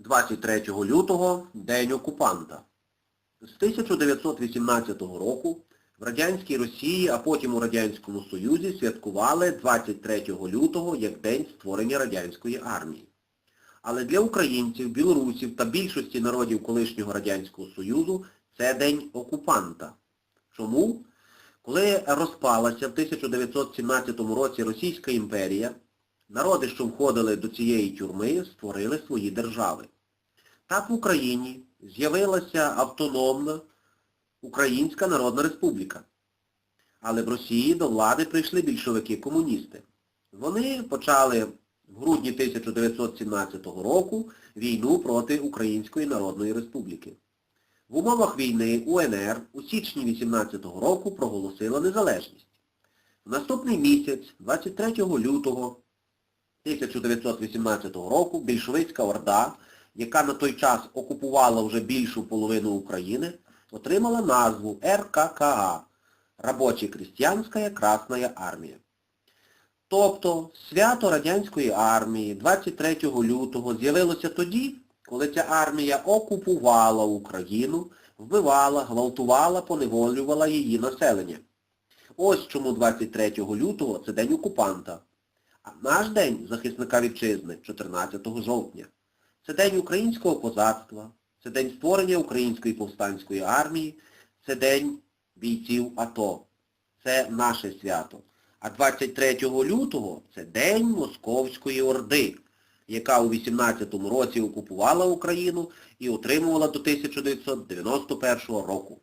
23 лютого – День окупанта. З 1918 року в Радянській Росії, а потім у Радянському Союзі святкували 23 лютого як День створення Радянської армії. Але для українців, білорусів та більшості народів колишнього Радянського Союзу це День окупанта. Чому? Коли розпалася в 1917 році Російська імперія, народи, що входили до цієї тюрми, створили свої держави. Так в Україні з'явилася автономна Українська Народна Республіка. Але в Росії до влади прийшли більшовики-комуністи. Вони почали в грудні 1917 року війну проти Української Народної Республіки. В умовах війни УНР у січні 18 року проголосила незалежність. В наступний місяць, 23 лютого 1918 року, більшовицька Орда, яка на той час окупувала вже більшу половину України, отримала назву РККА Робоче-Крістянська Красна Армія. Тобто свято Радянської армії 23 лютого з'явилося тоді, коли ця армія окупувала Україну, вбивала, гвалтувала, поневолювала її населення. Ось чому 23 лютого це день окупанта. Наш день захисника вітчизни 14 жовтня. Це день українського козацтва, це день створення Української повстанської армії, це день бійців АТО. Це наше свято. А 23 лютого це День Московської Орди, яка у 18-му році окупувала Україну і отримувала до 1991 року.